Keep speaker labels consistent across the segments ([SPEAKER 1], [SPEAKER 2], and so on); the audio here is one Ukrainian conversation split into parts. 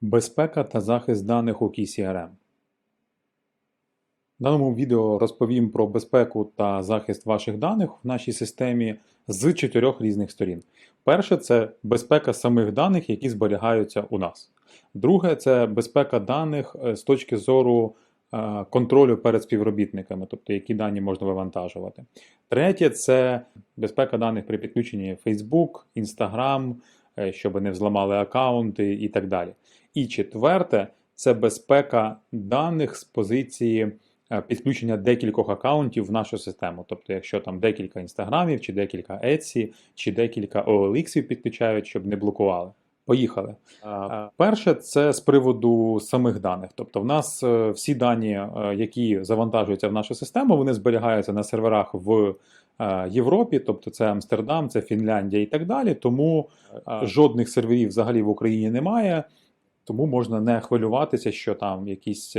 [SPEAKER 1] Безпека та захист даних у KeyCRM. В даному відео розповім про безпеку та захист ваших даних в нашій системі з чотирьох різних сторін. Перше це безпека самих даних, які зберігаються у нас. Друге це безпека даних е, з точки зору контролю перед співробітниками, тобто які дані можна вивантажувати. Третє це безпека даних при підключенні Facebook, Instagram, е, щоб не взламали аккаунти і так далі. І четверте це безпека даних з позиції е, підключення декількох аккаунтів в нашу систему. Тобто, якщо там декілька інстаграмів, чи декілька Etsy, чи декілька OLX підключають, щоб не блокували. Поїхали. Е, Перше, це з приводу самих даних. Тобто, в нас е, всі дані, е, які завантажуються в нашу систему, вони зберігаються на серверах в Європі, тобто це Амстердам, це Фінляндія і так далі. Тому жодних серверів взагалі в Україні немає. Тому можна не хвилюватися, що там якісь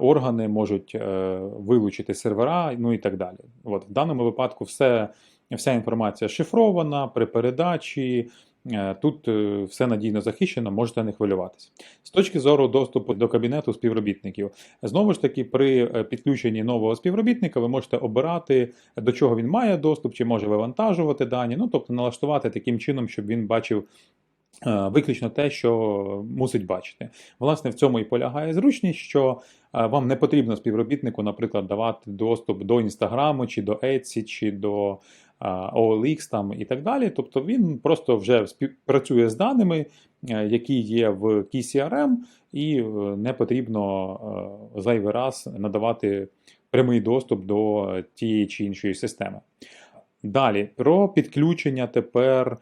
[SPEAKER 1] органи можуть вилучити сервера, ну і так далі. От в даному випадку все, вся інформація шифрована при передачі. Е, Тут е, все надійно захищено, можете не хвилюватися. З точки зору доступу до кабінету співробітників, знову ж таки, при е, підключенні нового співробітника ви можете обирати, до чого він має доступ, чи може вивантажувати дані, ну тобто налаштувати таким чином, щоб він бачив Виключно те, що мусить бачити. Власне, в цьому і полягає зручність, що е, вам не потрібно співробітнику, наприклад, давати доступ до Інстаграму, чи до Etsy, чи до е, OLX там, і так далі. Тобто він просто вже співпрацює з даними, е, які є в KeyCRM, і е, не потрібно е, зайвий раз надавати прямий доступ до тієї чи іншої системи. Далі про підключення тепер е,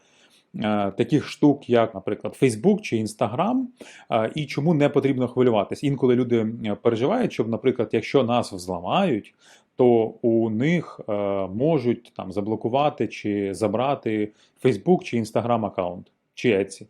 [SPEAKER 1] таких штук, як, наприклад, Facebook чи Instagram, е, і чому не потрібно хвилюватись. Інколи люди е, переживають, щоб, наприклад, якщо нас взламають, то у них е, можуть там заблокувати чи забрати Facebook чи Instagram аккаунт чи Etsy.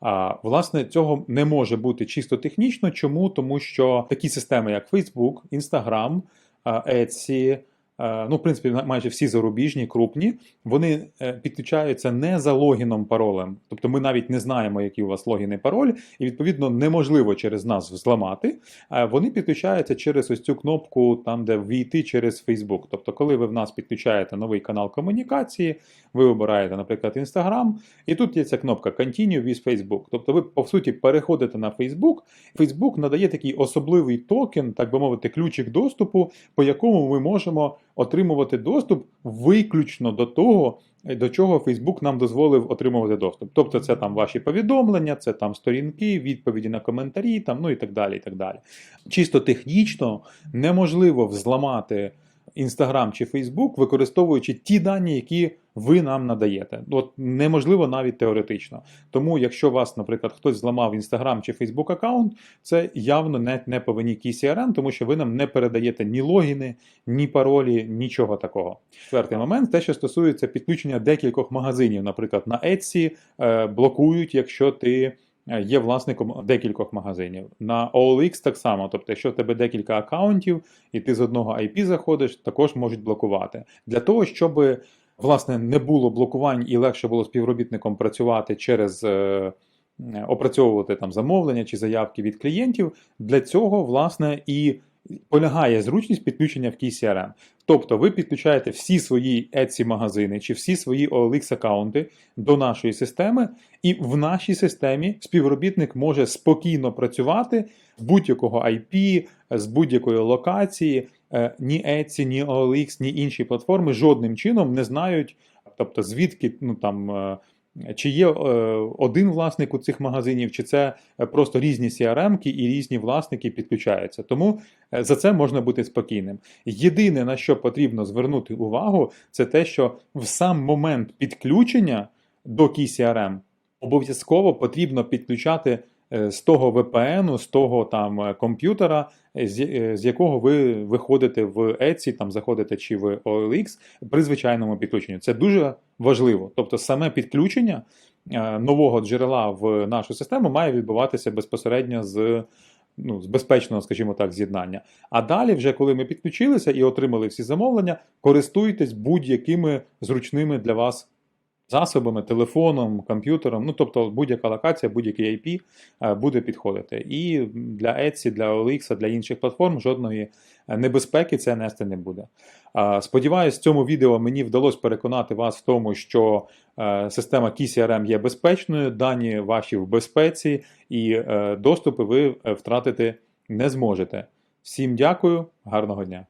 [SPEAKER 1] А, власне, цього не може бути чисто технічно. Чому? Тому що такі системи, як Facebook, Instagram, е, Etsy, е, ну, в принципі, майже всі зарубіжні, крупні, вони е, підключаються не за логіном паролем. Тобто ми навіть не знаємо, який у вас логін і пароль, і відповідно неможливо через нас взламати. Е, Вони підключаються через ось цю кнопку, там, де ввійти через Facebook. Тобто, коли ви в нас підключаєте новий канал комунікації, ви обираєте, наприклад, Instagram, і тут є ця кнопка Continue with Facebook. Тобто ви, по суті, переходите на Facebook. Facebook надає такий особливий токен, так би мовити, ключик доступу, по якому ми можемо отримувати доступ виключно до того, до чого Facebook нам дозволив отримувати доступ. Тобто, це там ваші повідомлення, це там сторінки, відповіді на коментарі, там, ну і так далі. і так далі. Чисто технічно неможливо взламати Instagram чи Facebook, використовуючи ті дані, які ви нам надаєте. От неможливо навіть теоретично. Тому, якщо вас, наприклад, хтось зламав Instagram чи Facebook аккаунт, це явно не, не по вині KeyCRM, тому що ви нам не передаєте ні логіни, ні паролі, нічого такого. Четвертий момент те, що стосується підключення декількох магазинів, наприклад, на Etsy е, блокують, якщо ти. Е, Є власником декількох магазинів. На OLX так само, тобто, якщо в тебе декілька аккаунтів, і ти з одного IP заходиш, також можуть блокувати. Для того, щоб власне не було блокувань і легше було співробітником працювати через е, е, опрацьовувати там замовлення чи заявки від клієнтів. Для цього, власне, і полягає зручність підключення в KeyCRM. Тобто ви підключаєте всі свої Etsy магазини чи всі свої OLX аккаунти до нашої системи, і в нашій системі співробітник може спокійно працювати з будь-якого IP, з будь-якої локації. Е, Ні Etsy, ні OLX, ні інші платформи жодним чином не знають, тобто звідки ну там. Чи є е, один власник у цих магазинів, чи це е, просто різні CRM-ки і різні власники підключаються. Тому е, за це можна бути спокійним. Єдине на що потрібно звернути увагу, це те, що в сам момент підключення до KCRM обов'язково потрібно підключати з того VPN, з того там е, комп'ютера, е, з, е, з якого ви виходите в Etsy, там заходите чи в OLX при звичайному підключенні. Це дуже важливо. Тобто, саме підключення е, нового джерела в нашу систему має відбуватися безпосередньо з ну, з безпечного, скажімо так, з'єднання. А далі, вже коли ми підключилися і отримали всі замовлення, користуйтесь будь-якими зручними для вас засобами, телефоном, комп'ютером, ну тобто будь-яка локація, будь-який IP е, буде підходити. І для Etsy, для OLX, для інших платформ жодної е, небезпеки це нести не буде. Сподіваюсь, в цьому відео мені вдалося переконати вас в тому, що е, система KeyCRM є безпечною, дані ваші в безпеці, і доступи ви втратити не зможете. Всім дякую, гарного дня!